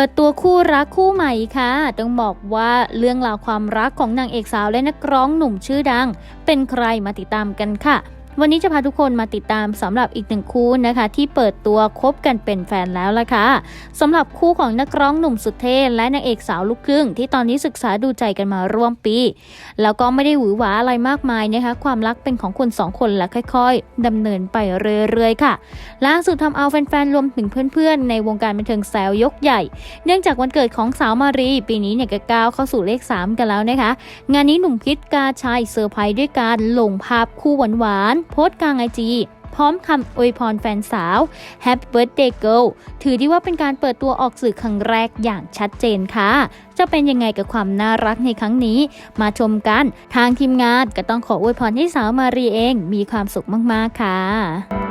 ปิดตัวคู่รักคู่ใหม่ค่ะ ต้องบอกว่าเรื่องราวความรักของนางเอกสาวและนักร้องหนุ่มชื่อดัง เป็นใครมาติดตามกันค่ะ วันนี้จะพาทุกคนมาติดตามสำหรับอีกหนึ่งคู่นะคะ ที่เปิดตัวคบกันเป็นแฟนแล้วล่ะค่ะสำหรับคู่ของนักร้องหนุ่มสุดเท่และนางเอกสาวลูกครึ่ง ที่ตอนนี้ศึกษาดูใจกันมาร่วมปี แล้วก็ไม่ได้หวือหวาอะไรมากมายนะคะความรักเป็นของคนสองคนและค่อย ๆดำเนินไปเรื่อยๆค่ะล่าสุดทำเอาแฟนๆรวมถึงเพื่อนๆ ในวงการบันเทิงแซวยกใหญ่ เนื่องจากวันเกิดของสาวมารี ปีนี้เนี่ยก็ก้าวเข้าสู่เลข 3 กันแล้วนะคะ งานนี้หนุ่มคิดกาชัยเซอร์ไพรส์ด้วยการลงภาพคู่หวานๆโพสต์กลางไอจีพร้อมคำอวยพรแฟนสาว Happy Birthday Girl ถือได้ว่าเป็นการเปิดตัวออกสื่อครั้งแรกอย่างชัดเจนค่ะ จะเป็นยังไงกับความน่ารักในครั้งนี้ มาชมกัน ทางทีมงานก็ต้องขออวยพรให้สาวมารีเอง มีความสุขมาก ๆ ค่ะ